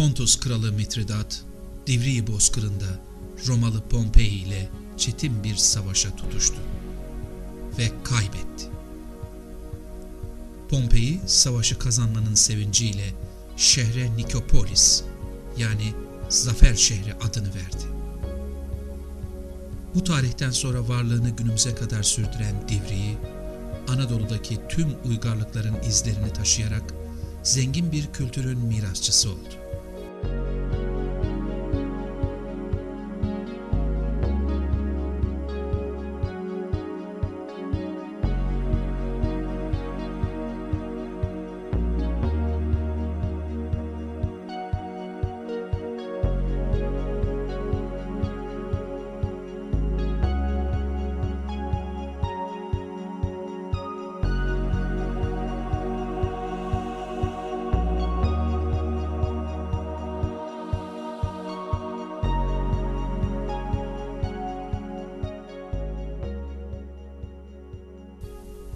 Pontus kralı Mitridat, Divriği bozkırında Romalı Pompei ile çetin bir savaşa tutuştu ve kaybetti. Pompei savaşı kazanmanın sevinciyle şehre Nikopolis yani Zafer şehri adını verdi. Bu tarihten sonra varlığını günümüze kadar sürdüren Divriği, Anadolu'daki tüm uygarlıkların izlerini taşıyarak zengin bir kültürün mirasçısı oldu. thank you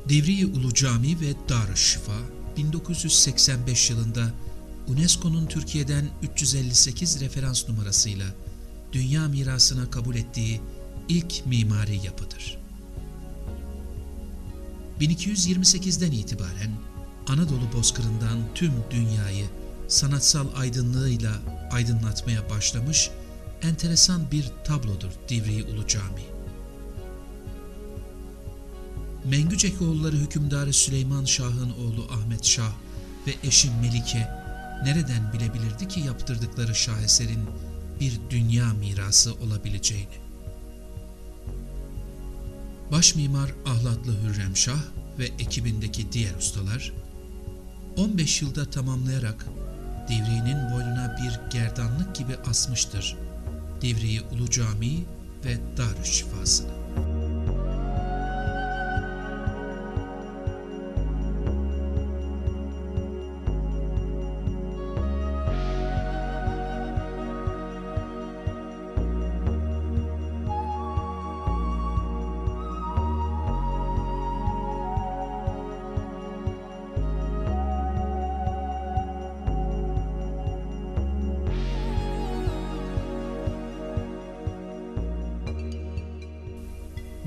Divriği Ulu Cami ve Darüşşifa 1985 yılında UNESCO'nun Türkiye'den 358 referans numarasıyla dünya mirasına kabul ettiği ilk mimari yapıdır. 1228'den itibaren Anadolu bozkırından tüm dünyayı sanatsal aydınlığıyla aydınlatmaya başlamış enteresan bir tablodur Divriği Ulu Camii. Mengücekoğulları hükümdarı Süleyman Şah'ın oğlu Ahmet Şah ve eşi Melike nereden bilebilirdi ki yaptırdıkları şaheserin bir dünya mirası olabileceğini? Baş mimar Ahlatlı Hürrem Şah ve ekibindeki diğer ustalar 15 yılda tamamlayarak Divriğinin boynuna bir gerdanlık gibi asmıştır Divriği Ulu Camii ve Darüşşifasını.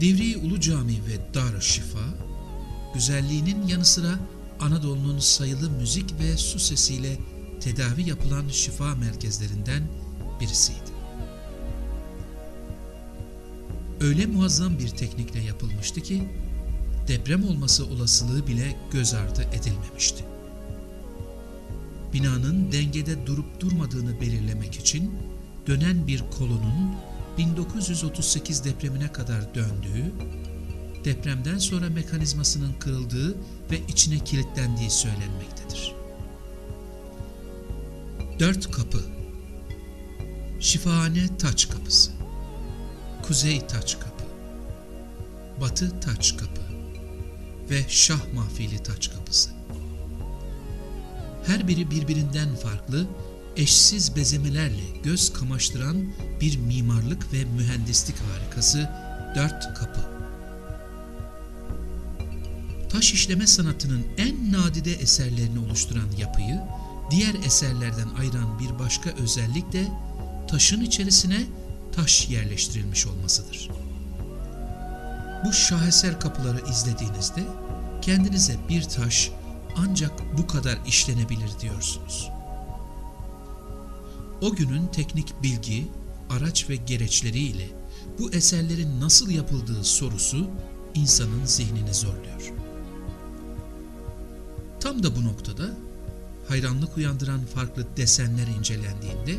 Divriği Ulu Cami ve Darüşşifa, güzelliğinin yanı sıra Anadolu'nun sayılı müzik ve su sesiyle tedavi yapılan şifa merkezlerinden birisiydi. Öyle muazzam bir teknikle yapılmıştı ki deprem olması olasılığı bile göz ardı edilmemişti. Binanın dengede durup durmadığını belirlemek için dönen bir kolonun 1938 depremine kadar döndüğü, depremden sonra mekanizmasının kırıldığı ve içine kilitlendiği söylenmektedir. Dört kapı Şifahane Taç Kapısı Kuzey Taç Kapı Batı Taç Kapı ve Şah Mahfili Taç Kapısı. Her biri birbirinden farklı eşsiz bezemelerle göz kamaştıran bir mimarlık ve mühendislik harikası dört kapı. Taş işleme sanatının en nadide eserlerini oluşturan yapıyı diğer eserlerden ayıran bir başka özellik de taşın içerisine taş yerleştirilmiş olmasıdır. Bu şaheser kapıları izlediğinizde kendinize bir taş ancak bu kadar işlenebilir diyorsunuz o günün teknik bilgi, araç ve gereçleriyle bu eserlerin nasıl yapıldığı sorusu insanın zihnini zorluyor. Tam da bu noktada hayranlık uyandıran farklı desenler incelendiğinde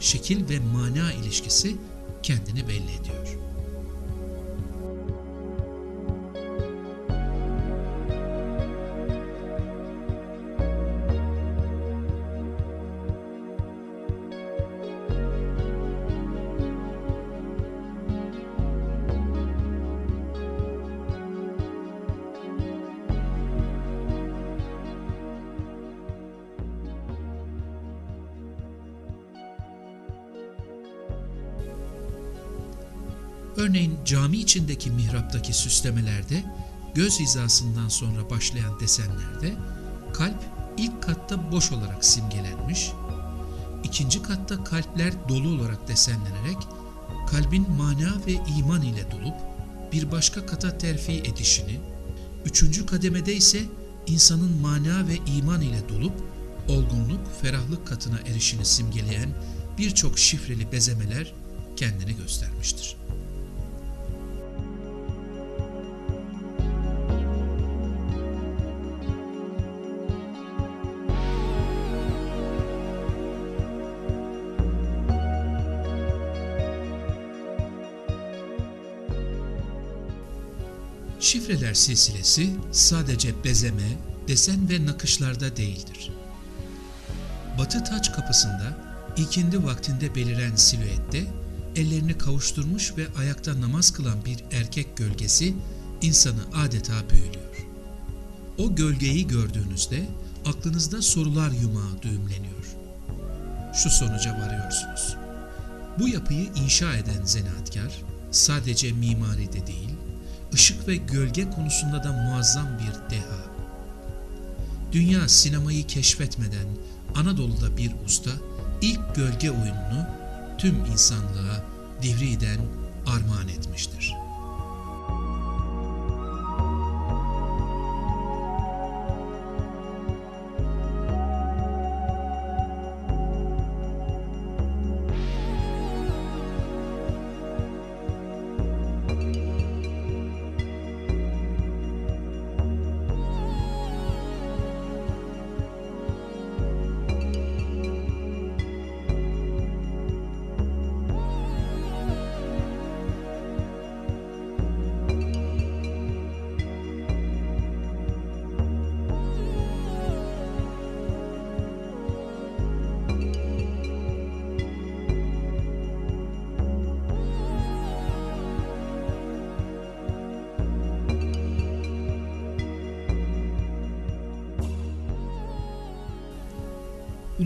şekil ve mana ilişkisi kendini belli ediyor. Örneğin cami içindeki mihraptaki süslemelerde göz hizasından sonra başlayan desenlerde kalp ilk katta boş olarak simgelenmiş, İkinci katta kalpler dolu olarak desenlenerek kalbin mana ve iman ile dolup bir başka kata terfi edişini, üçüncü kademede ise insanın mana ve iman ile dolup olgunluk, ferahlık katına erişini simgeleyen birçok şifreli bezemeler kendini göstermiştir. Şifreler silsilesi sadece bezeme, desen ve nakışlarda değildir. Batı taç kapısında ikindi vaktinde beliren silüette ellerini kavuşturmuş ve ayakta namaz kılan bir erkek gölgesi insanı adeta büyülüyor. O gölgeyi gördüğünüzde aklınızda sorular yumağı düğümleniyor. Şu sonuca varıyorsunuz. Bu yapıyı inşa eden zanaatkar sadece mimaride değil, ışık ve gölge konusunda da muazzam bir deha. Dünya sinemayı keşfetmeden Anadolu'da bir usta ilk gölge oyununu tüm insanlığa Divri'den armağan etmiştir.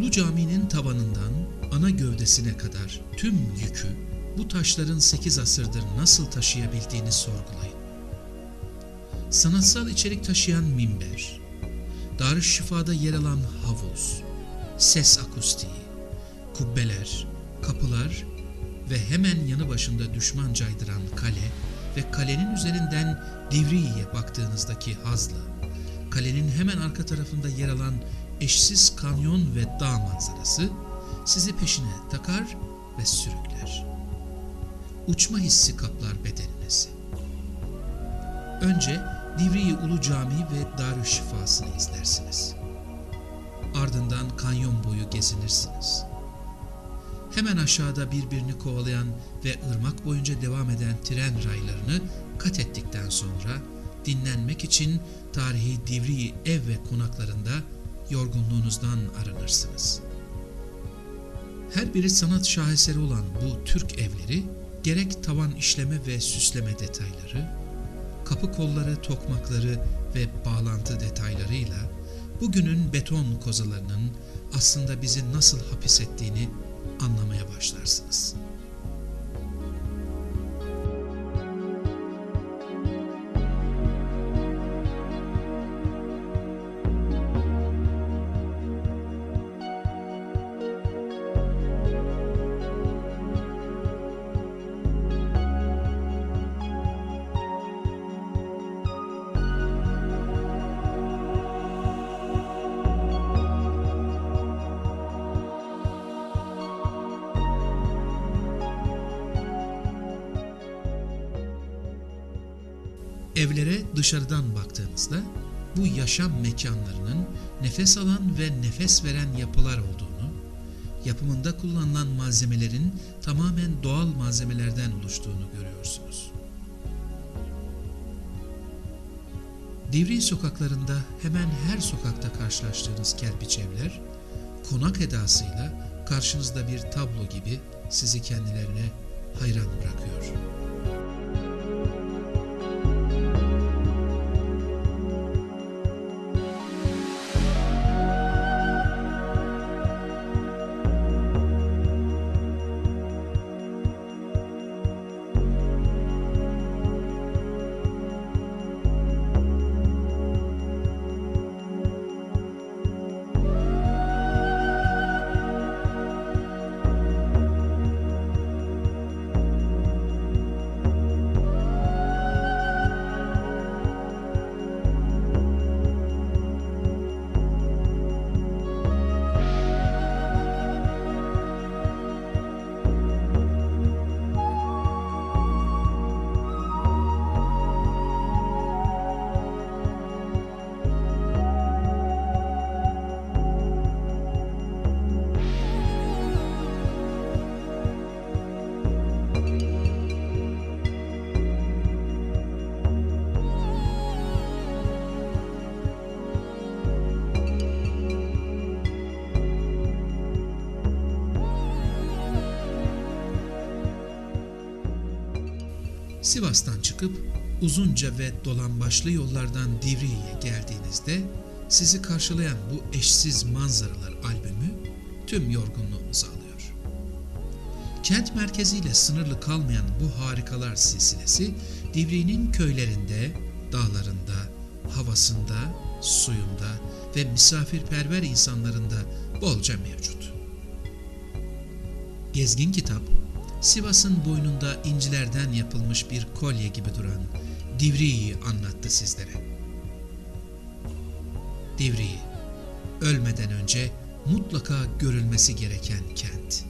Ulu Cami'nin tavanından ana gövdesine kadar tüm yükü bu taşların 8 asırdır nasıl taşıyabildiğini sorgulayın. Sanatsal içerik taşıyan minber, Darüşşifa'da yer alan havuz, ses akustiği, kubbeler, kapılar ve hemen yanı başında düşman caydıran kale ve kalenin üzerinden Divriye'ye baktığınızdaki hazla, kalenin hemen arka tarafında yer alan eşsiz kanyon ve dağ manzarası sizi peşine takar ve sürükler. Uçma hissi kaplar bedeninizi. Önce Divriği Ulu Camii ve Darüşşifası'nı izlersiniz. Ardından kanyon boyu gezinirsiniz. Hemen aşağıda birbirini kovalayan ve ırmak boyunca devam eden tren raylarını kat ettikten sonra dinlenmek için tarihi Divriği ev ve konaklarında yorgunluğunuzdan arınırsınız. Her biri sanat şaheseri olan bu Türk evleri gerek tavan işleme ve süsleme detayları, kapı kolları, tokmakları ve bağlantı detaylarıyla bugünün beton kozalarının aslında bizi nasıl hapis ettiğini anlamaya başlarsınız.'' Evlere dışarıdan baktığınızda bu yaşam mekanlarının nefes alan ve nefes veren yapılar olduğunu, yapımında kullanılan malzemelerin tamamen doğal malzemelerden oluştuğunu görüyorsunuz. Divri sokaklarında hemen her sokakta karşılaştığınız kerpiç evler, konak edasıyla karşınızda bir tablo gibi sizi kendilerine hayran bırakıyor.'' Sivas'tan çıkıp uzunca ve dolambaçlı yollardan Divriği'ye geldiğinizde sizi karşılayan bu eşsiz manzaralar albümü tüm yorgunluğunuzu alıyor. Kent merkeziyle sınırlı kalmayan bu harikalar silsilesi Divriği'nin köylerinde, dağlarında, havasında, suyunda ve misafirperver insanlarında bolca mevcut. Gezgin kitap, Sivas'ın boynunda incilerden yapılmış bir kolye gibi duran Divriği'yi anlattı sizlere. Divriği, ölmeden önce mutlaka görülmesi gereken kent.